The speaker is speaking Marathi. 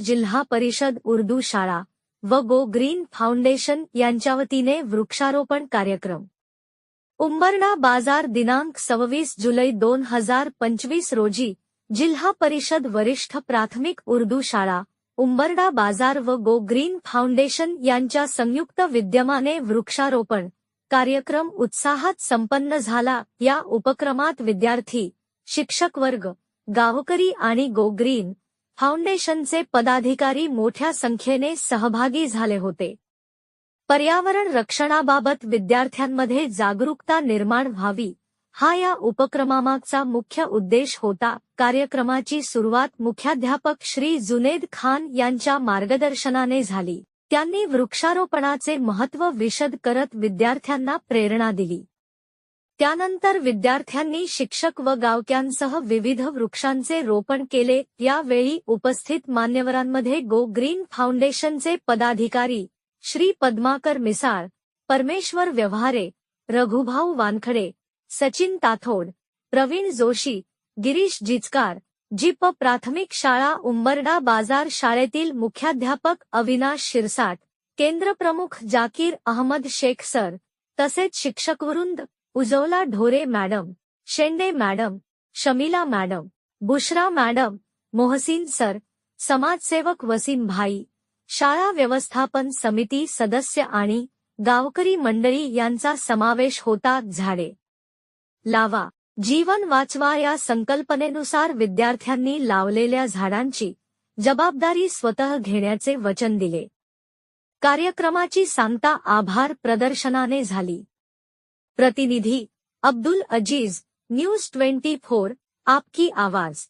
जिल्हा परिषद उर्दू शाळा व गो ग्रीन फाउंडेशन यांच्या वतीने वृक्षारोपण कार्यक्रम. उंबरडा बाजार दिनांक सव्वीस जुलै दोन हजार पंचवीस रोजी जिल्हा परिषद वरिष्ठ प्राथमिक उर्दू शाळा उंबरडा बाजार व गो ग्रीन फाउंडेशन यांच्या संयुक्त विद्यमाने वृक्षारोपण कार्यक्रम उत्साहात संपन्न झाला. या उपक्रमात विद्यार्थी शिक्षक वर्ग गावकरी आणि गो ग्रीन फाउंडेशनचे पदाधिकारी मोठ्या संख्येने सहभागी झाले होते. पर्यावरण रक्षणाबाबत विद्यार्थ्यांमध्ये जागरूकता निर्माण व्हावी हा या उपक्रमामागचा मुख्य उद्देश होता. कार्यक्रमाची सुरुवात मुख्याध्यापक श्री जुनेद खान यांच्या मार्गदर्शनाने झाली. त्यांनी वृक्षारोपणाचे महत्त्व विशद करत विद्यार्थ्यांना प्रेरणा दिली. त्यानंतर विद्यार्थ्यांनी शिक्षक व गावक्यांसह विविध वृक्षांचे रोपण केले. यावेळी उपस्थित मान्यवरांमध्ये गो ग्रीन फाउंडेशनचे पदाधिकारी श्री पद्माकर मिसाळ परमेश्वर व्यवहारे रघुभाऊ वानखडे सचिन ताथोड प्रवीण जोशी गिरीश जिचकार जीप प्राथमिक शाळा उंबरडा बाजार शाळेतील मुख्याध्यापक अविनाश शिरसाट केंद्रप्रमुख जाकीर अहमद शेख सर तसेच शिक्षकवृंद Ujwala Dhore madam Shende madam Shamila madam Bushra madam Mohsin sir समाजसेवक वसीम भाई शाळा व्यवस्थापन समिती सदस्य आणि गावकरी मंडळी यांचा समावेश होता झाडे. लावा जीवन वाचवा या संकल्पनेनुसार विद्यार्थ्यांनी लावलेल्या झाडांची जबाबदारी स्वतः घेण्याचे वचन दिले. कार्यक्रमाची सांगता आभार प्रदर्शनाने झाली. प्रतिनिधी Abdul Aziz news twenty four आपकी आवाज।